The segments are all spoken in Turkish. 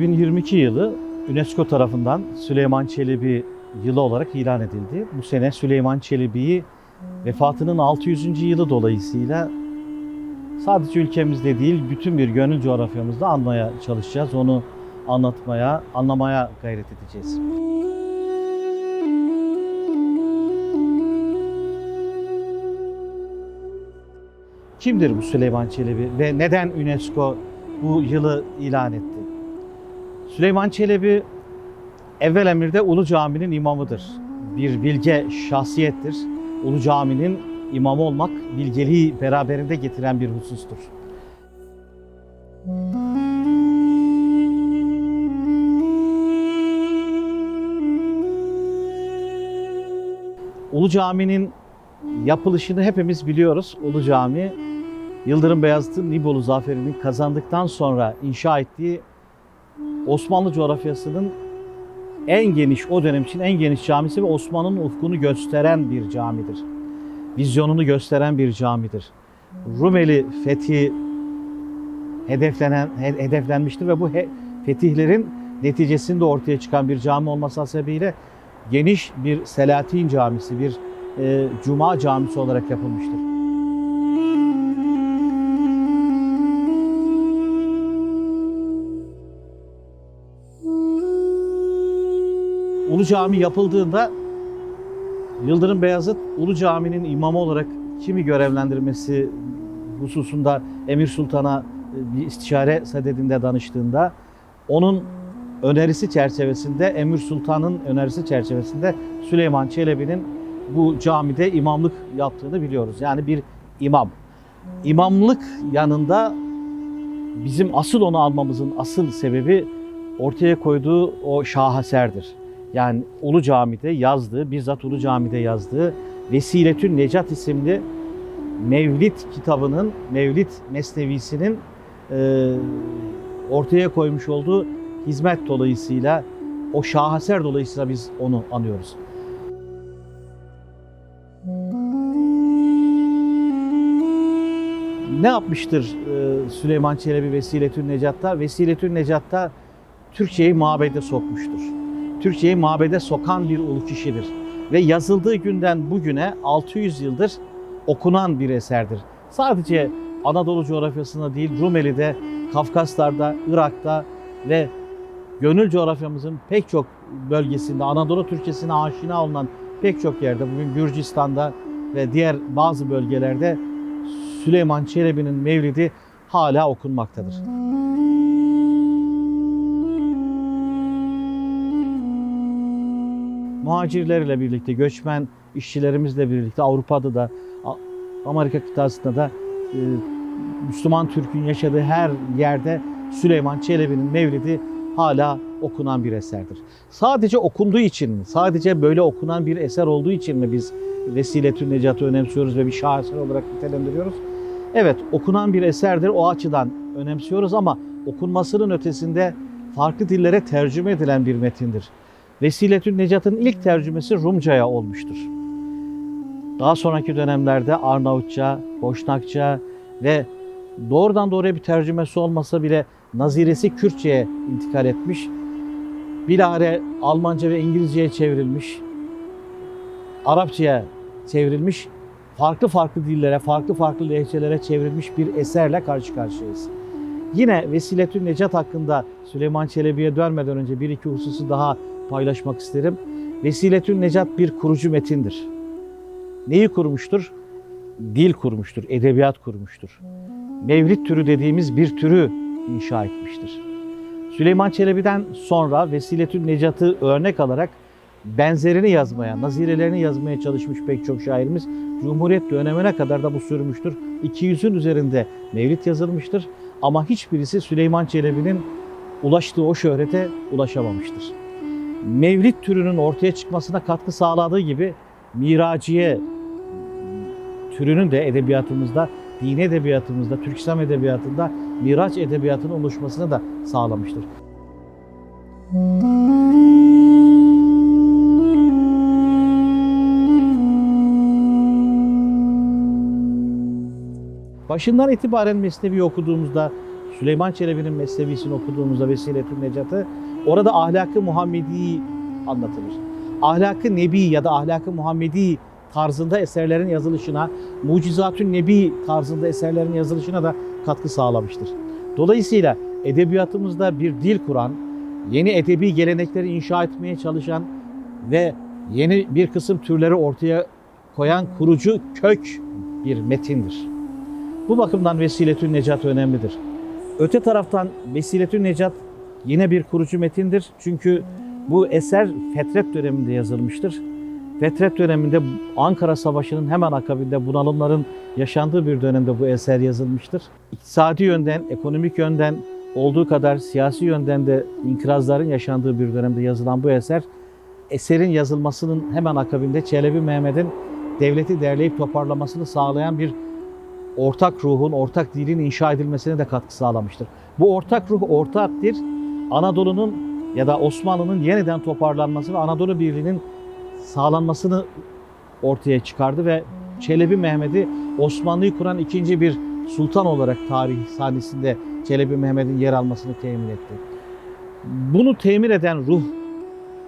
2022 yılı UNESCO tarafından Süleyman Çelebi yılı olarak ilan edildi. Bu sene Süleyman Çelebi'yi vefatının 600. yılı dolayısıyla sadece ülkemizde değil bütün bir gönül coğrafyamızda anmaya çalışacağız. Onu anlatmaya, anlamaya gayret edeceğiz. Kimdir bu Süleyman Çelebi ve neden UNESCO bu yılı ilan etti? Süleyman Çelebi evvel emirde Ulu Cami'nin imamıdır. Bir bilge şahsiyettir. Ulu Cami'nin imamı olmak bilgeliği beraberinde getiren bir husustur. Ulu Cami'nin yapılışını hepimiz biliyoruz. Ulu Cami Yıldırım Beyazıt'ın Nibolu zaferini kazandıktan sonra inşa ettiği Osmanlı coğrafyasının en geniş, o dönem için en geniş camisi ve Osman'ın ufkunu gösteren bir camidir. Vizyonunu gösteren bir camidir. Rumeli fethi hedeflenen, he- hedeflenmiştir ve bu he- fetihlerin neticesinde ortaya çıkan bir cami olması hasebiyle geniş bir Selahattin camisi, bir e, Cuma camisi olarak yapılmıştır. Ulu Cami yapıldığında Yıldırım Beyazıt Ulu Cami'nin imamı olarak kimi görevlendirmesi hususunda Emir Sultan'a e, bir istişare sadedinde danıştığında onun önerisi çerçevesinde Emir Sultan'ın önerisi çerçevesinde Süleyman Çelebi'nin bu camide imamlık yaptığını biliyoruz. Yani bir imam. İmamlık yanında bizim asıl onu almamızın asıl sebebi ortaya koyduğu o şaheserdir. Yani Ulu Cami'de yazdığı, bizzat Ulu Cami'de yazdığı Vesiletün Necat isimli Mevlid kitabının, Mevlid mesnevisinin e, ortaya koymuş olduğu hizmet dolayısıyla, o şaheser dolayısıyla biz onu anıyoruz. Ne yapmıştır e, Süleyman Çelebi Vesiletün Necat'ta? Vesiletün Necat'ta Türkçeyi mabede sokmuştur. Türkçeyi mabede sokan bir ulu kişidir. Ve yazıldığı günden bugüne 600 yıldır okunan bir eserdir. Sadece Anadolu coğrafyasında değil, Rumeli'de, Kafkaslar'da, Irak'ta ve gönül coğrafyamızın pek çok bölgesinde, Anadolu Türkçesine aşina olunan pek çok yerde, bugün Gürcistan'da ve diğer bazı bölgelerde Süleyman Çelebi'nin mevlidi hala okunmaktadır. Muhacirlerle birlikte, göçmen işçilerimizle birlikte Avrupa'da da, Amerika kıtasında da e, Müslüman Türk'ün yaşadığı her yerde Süleyman Çelebi'nin mevlidi hala okunan bir eserdir. Sadece okunduğu için mi, sadece böyle okunan bir eser olduğu için mi biz Vesiletün Necat'ı önemsiyoruz ve bir şaheser olarak nitelendiriyoruz? Evet, okunan bir eserdir, o açıdan önemsiyoruz ama okunmasının ötesinde farklı dillere tercüme edilen bir metindir. Vesiletün Necat'ın ilk tercümesi Rumca'ya olmuştur. Daha sonraki dönemlerde Arnavutça, Boşnakça ve doğrudan doğruya bir tercümesi olmasa bile naziresi Kürtçe'ye intikal etmiş. Bilare Almanca ve İngilizce'ye çevrilmiş. Arapça'ya çevrilmiş. Farklı farklı dillere, farklı farklı lehçelere çevrilmiş bir eserle karşı karşıyayız. Yine Vesiletün Necat hakkında Süleyman Çelebi'ye dönmeden önce bir iki hususu daha paylaşmak isterim. Vesiletün Necat bir kurucu metindir. Neyi kurmuştur? Dil kurmuştur, edebiyat kurmuştur. Mevlid türü dediğimiz bir türü inşa etmiştir. Süleyman Çelebi'den sonra Vesiletün Necat'ı örnek alarak benzerini yazmaya, nazirelerini yazmaya çalışmış pek çok şairimiz Cumhuriyet dönemine kadar da bu sürmüştür. 200'ün üzerinde mevlid yazılmıştır ama hiçbirisi Süleyman Çelebi'nin ulaştığı o şöhrete ulaşamamıştır. Mevlid türünün ortaya çıkmasına katkı sağladığı gibi Miraciye türünün de edebiyatımızda, dini edebiyatımızda, Türk İslam edebiyatında Miraç edebiyatının oluşmasını da sağlamıştır. Başından itibaren Mesnevi okuduğumuzda Süleyman Çelebi'nin Mesnevisini okuduğumuzda Vesiletün Necat'ı orada ahlakı Muhammedi anlatılır. Ahlakı Nebi ya da ahlakı Muhammedi tarzında eserlerin yazılışına, Mucizatün Nebi tarzında eserlerin yazılışına da katkı sağlamıştır. Dolayısıyla edebiyatımızda bir dil kuran, yeni edebi gelenekleri inşa etmeye çalışan ve yeni bir kısım türleri ortaya koyan kurucu kök bir metindir. Bu bakımdan Vesiletün Necat önemlidir. Öte taraftan Vesiletün Necat yine bir kurucu metindir. Çünkü bu eser Fetret döneminde yazılmıştır. Fetret döneminde Ankara Savaşı'nın hemen akabinde bunalımların yaşandığı bir dönemde bu eser yazılmıştır. İktisadi yönden, ekonomik yönden olduğu kadar siyasi yönden de inkılapların yaşandığı bir dönemde yazılan bu eser, eserin yazılmasının hemen akabinde Çelebi Mehmet'in devleti derleyip toparlamasını sağlayan bir ortak ruhun, ortak dilin inşa edilmesine de katkı sağlamıştır. Bu ortak ruh, ortak dil Anadolu'nun ya da Osmanlı'nın yeniden toparlanması ve Anadolu Birliği'nin sağlanmasını ortaya çıkardı ve Çelebi Mehmet'i Osmanlı'yı kuran ikinci bir sultan olarak tarih sahnesinde Çelebi Mehmet'in yer almasını temin etti. Bunu temin eden ruh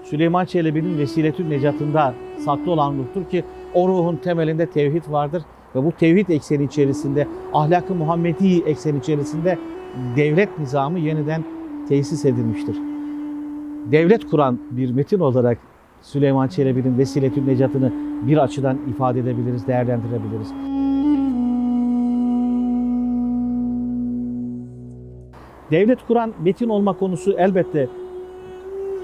Süleyman Çelebi'nin Vesiletün Necat'ında saklı olan ruhtur ki o ruhun temelinde tevhid vardır ve bu tevhid ekseni içerisinde ahlakı Muhammedi ekseni içerisinde devlet nizamı yeniden tesis edilmiştir. Devlet kuran bir metin olarak Süleyman Çelebi'nin Vesiletün Necat'ını bir açıdan ifade edebiliriz, değerlendirebiliriz. Devlet kuran metin olma konusu elbette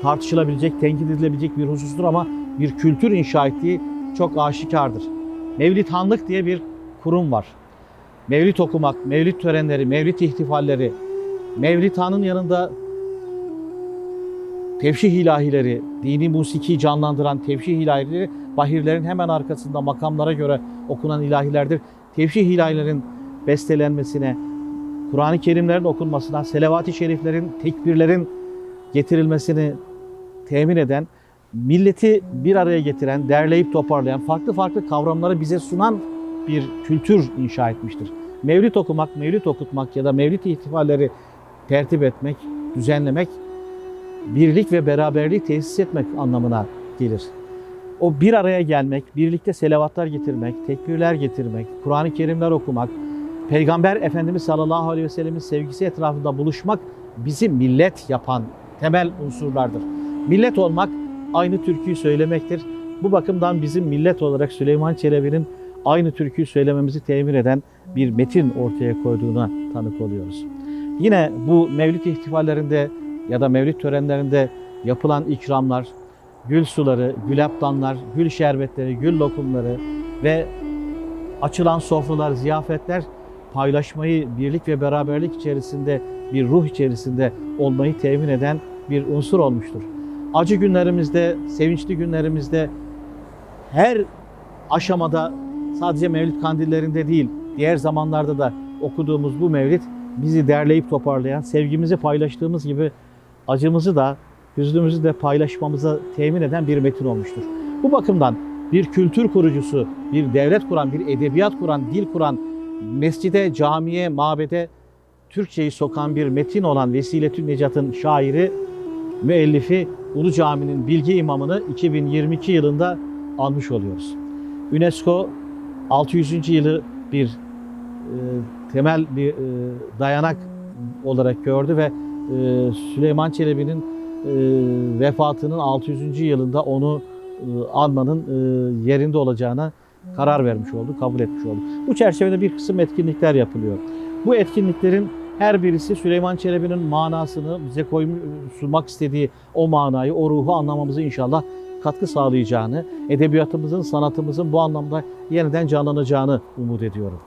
tartışılabilecek, tenkit edilebilecek bir husustur ama bir kültür inşa ettiği çok aşikardır. Mevlid Hanlık diye bir kurum var. Mevlid okumak, mevlid törenleri, mevlid ihtifalleri, Mevlid Han'ın yanında tevşih ilahileri, dini musiki canlandıran tevşih ilahileri bahirlerin hemen arkasında makamlara göre okunan ilahilerdir. Tevşih ilahilerin bestelenmesine, Kur'an-ı Kerimlerin okunmasına, selavat-i şeriflerin, tekbirlerin getirilmesini temin eden, milleti bir araya getiren, derleyip toparlayan, farklı farklı kavramları bize sunan bir kültür inşa etmiştir. Mevlid okumak, mevlid okutmak ya da mevlid ihtifalleri tertip etmek, düzenlemek, birlik ve beraberlik tesis etmek anlamına gelir. O bir araya gelmek, birlikte selavatlar getirmek, tekbirler getirmek, Kur'an-ı Kerimler okumak, Peygamber Efendimiz sallallahu aleyhi ve sellemin sevgisi etrafında buluşmak bizi millet yapan temel unsurlardır. Millet olmak aynı türküyü söylemektir. Bu bakımdan bizim millet olarak Süleyman Çelebi'nin aynı türküyü söylememizi temin eden bir metin ortaya koyduğuna tanık oluyoruz. Yine bu mevlid ihtifallerinde ya da mevlid törenlerinde yapılan ikramlar, gül suları, gül aptanlar, gül şerbetleri, gül lokumları ve açılan sofralar, ziyafetler paylaşmayı, birlik ve beraberlik içerisinde bir ruh içerisinde olmayı temin eden bir unsur olmuştur. Acı günlerimizde, sevinçli günlerimizde her aşamada sadece mevlid kandillerinde değil, diğer zamanlarda da okuduğumuz bu mevlid bizi derleyip toparlayan, sevgimizi paylaştığımız gibi acımızı da, hüznümüzü de paylaşmamıza temin eden bir metin olmuştur. Bu bakımdan bir kültür kurucusu, bir devlet kuran, bir edebiyat kuran, dil kuran, mescide, camiye, mabede Türkçeyi sokan bir metin olan Vesiletün Necat'ın şairi, müellifi Ulu Cami'nin bilgi imamını 2022 yılında almış oluyoruz. UNESCO 600. yılı bir e, temel bir e, dayanak olarak gördü ve e, Süleyman Çelebi'nin e, vefatının 600. yılında onu e, anmanın e, yerinde olacağına karar vermiş oldu, kabul etmiş oldu. Bu çerçevede bir kısım etkinlikler yapılıyor. Bu etkinliklerin her birisi Süleyman Çelebi'nin manasını bize koymuş, sunmak istediği o manayı, o ruhu anlamamızı inşallah katkı sağlayacağını, edebiyatımızın, sanatımızın bu anlamda yeniden canlanacağını umut ediyorum.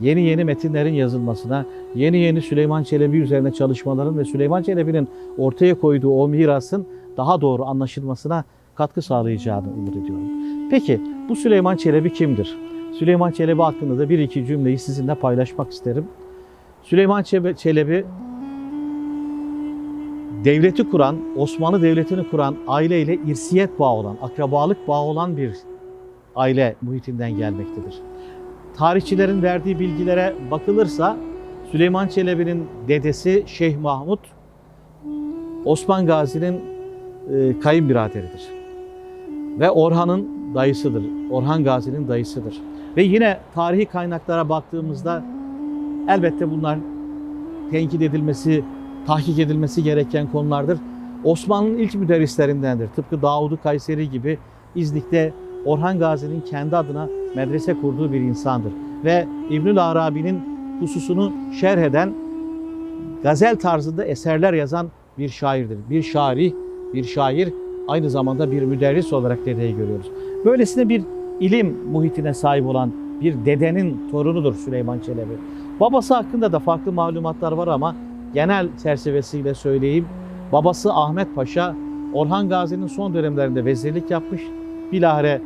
Yeni yeni metinlerin yazılmasına, yeni yeni Süleyman Çelebi üzerine çalışmaların ve Süleyman Çelebi'nin ortaya koyduğu o mirasın daha doğru anlaşılmasına katkı sağlayacağını umut ediyorum. Peki bu Süleyman Çelebi kimdir? Süleyman Çelebi hakkında da bir iki cümleyi sizinle paylaşmak isterim. Süleyman Çelebi devleti kuran, Osmanlı Devleti'ni kuran aileyle irsiyet bağı olan, akrabalık bağı olan bir aile muhitinden gelmektedir. Tarihçilerin verdiği bilgilere bakılırsa Süleyman Çelebi'nin dedesi Şeyh Mahmut Osman Gazi'nin e, kayınbiraderidir. Ve Orhan'ın dayısıdır. Orhan Gazi'nin dayısıdır. Ve yine tarihi kaynaklara baktığımızda elbette bunlar tenkit edilmesi, tahkik edilmesi gereken konulardır. Osmanlı'nın ilk müderrislerindendir. Tıpkı Davud-u Kayseri gibi İznik'te Orhan Gazi'nin kendi adına medrese kurduğu bir insandır. Ve İbnül Arabi'nin hususunu şerh eden, gazel tarzında eserler yazan bir şairdir. Bir şairi, bir şair, aynı zamanda bir müderris olarak dedeyi görüyoruz. Böylesine bir ilim muhitine sahip olan bir dedenin torunudur Süleyman Çelebi. Babası hakkında da farklı malumatlar var ama genel çerçevesiyle söyleyeyim. Babası Ahmet Paşa, Orhan Gazi'nin son dönemlerinde vezirlik yapmış. Bilahare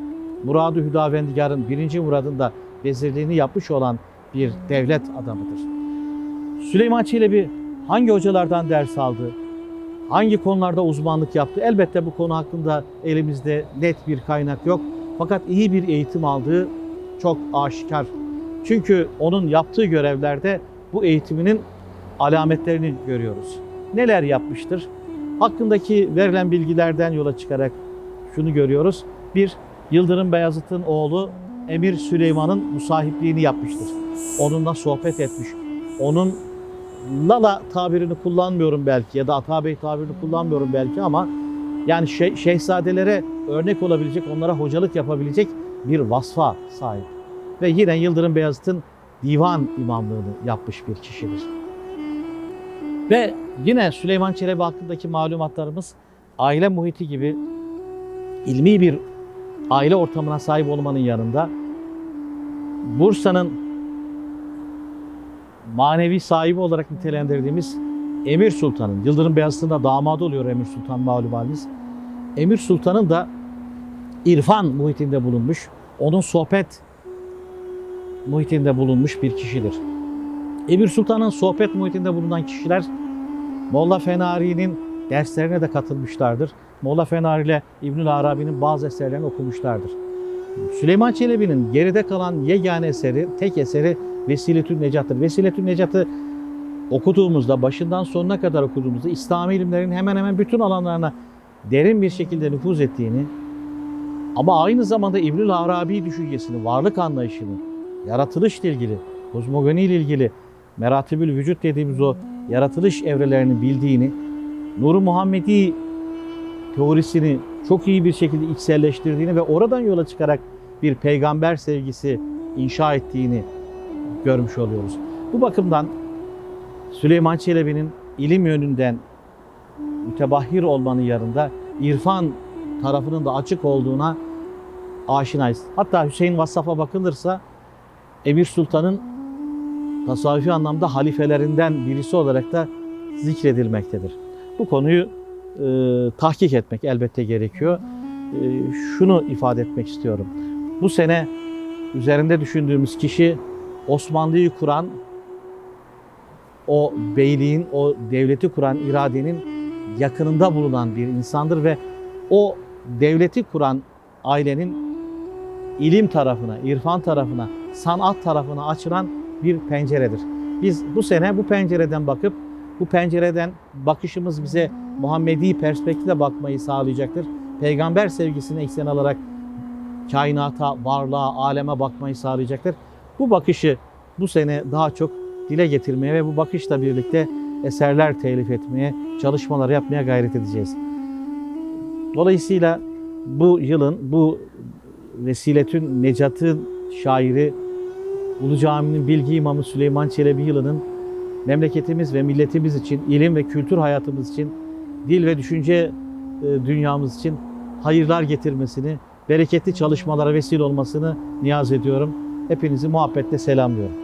Murad-ı Hüdavendigar'ın birinci Murad'ın da vezirliğini yapmış olan bir devlet adamıdır. Süleyman Çelebi hangi hocalardan ders aldı? Hangi konularda uzmanlık yaptı? Elbette bu konu hakkında elimizde net bir kaynak yok. Fakat iyi bir eğitim aldığı çok aşikar. Çünkü onun yaptığı görevlerde bu eğitiminin alametlerini görüyoruz. Neler yapmıştır? Hakkındaki verilen bilgilerden yola çıkarak şunu görüyoruz. Bir, Yıldırım Beyazıt'ın oğlu Emir Süleyman'ın musahipliğini yapmıştır. Onunla sohbet etmiş. Onun Lala tabirini kullanmıyorum belki ya da Atabey tabirini kullanmıyorum belki ama yani şeh- şehzadelere örnek olabilecek, onlara hocalık yapabilecek bir vasfa sahip. Ve yine Yıldırım Beyazıt'ın divan imamlığını yapmış bir kişidir. Ve yine Süleyman Çelebi hakkındaki malumatlarımız aile muhiti gibi ilmi bir aile ortamına sahip olmanın yanında Bursa'nın manevi sahibi olarak nitelendirdiğimiz Emir Sultan'ın, Yıldırım Beyazıt'ın da damadı oluyor Emir Sultan malum. Emir Sultan'ın da irfan muhitinde bulunmuş, onun sohbet muhitinde bulunmuş bir kişidir. Emir Sultan'ın sohbet muhitinde bulunan kişiler Molla Fenari'nin derslerine de katılmışlardır. Molla Fenari ile İbnül Arabi'nin bazı eserlerini okumuşlardır. Süleyman Çelebi'nin geride kalan yegane eseri, tek eseri Vesiletün Necat'tır. Vesiletün Necat'ı okuduğumuzda, başından sonuna kadar okuduğumuzda İslami ilimlerin hemen hemen bütün alanlarına derin bir şekilde nüfuz ettiğini ama aynı zamanda İbnül Arabi düşüncesini, varlık anlayışını, yaratılışla ilgili, kozmogoni ile ilgili, meratibül vücut dediğimiz o yaratılış evrelerini bildiğini, Nur-u Muhammedi teorisini çok iyi bir şekilde içselleştirdiğini ve oradan yola çıkarak bir peygamber sevgisi inşa ettiğini görmüş oluyoruz. Bu bakımdan Süleyman Çelebi'nin ilim yönünden mütebahhir olmanın yanında irfan tarafının da açık olduğuna aşinayız. Hatta Hüseyin Vassaf'a bakılırsa Emir Sultan'ın tasavvufi anlamda halifelerinden birisi olarak da zikredilmektedir. Bu konuyu e, tahkik etmek elbette gerekiyor. E, şunu ifade etmek istiyorum. Bu sene üzerinde düşündüğümüz kişi Osmanlı'yı kuran, o beyliğin, o devleti kuran iradenin yakınında bulunan bir insandır ve o devleti kuran ailenin ilim tarafına, irfan tarafına, sanat tarafına açılan bir penceredir. Biz bu sene bu pencereden bakıp bu pencereden bakışımız bize Muhammedi perspektifle bakmayı sağlayacaktır. Peygamber sevgisini eksen alarak kainata, varlığa, aleme bakmayı sağlayacaktır. Bu bakışı bu sene daha çok dile getirmeye ve bu bakışla birlikte eserler telif etmeye, çalışmalar yapmaya gayret edeceğiz. Dolayısıyla bu yılın, bu Vesiletün Necat'ın şairi Ulu Cami'nin bilgi imamı Süleyman Çelebi yılının memleketimiz ve milletimiz için, ilim ve kültür hayatımız için, dil ve düşünce e, dünyamız için hayırlar getirmesini, bereketli çalışmalara vesile olmasını niyaz ediyorum. Hepinizi muhabbetle selamlıyorum.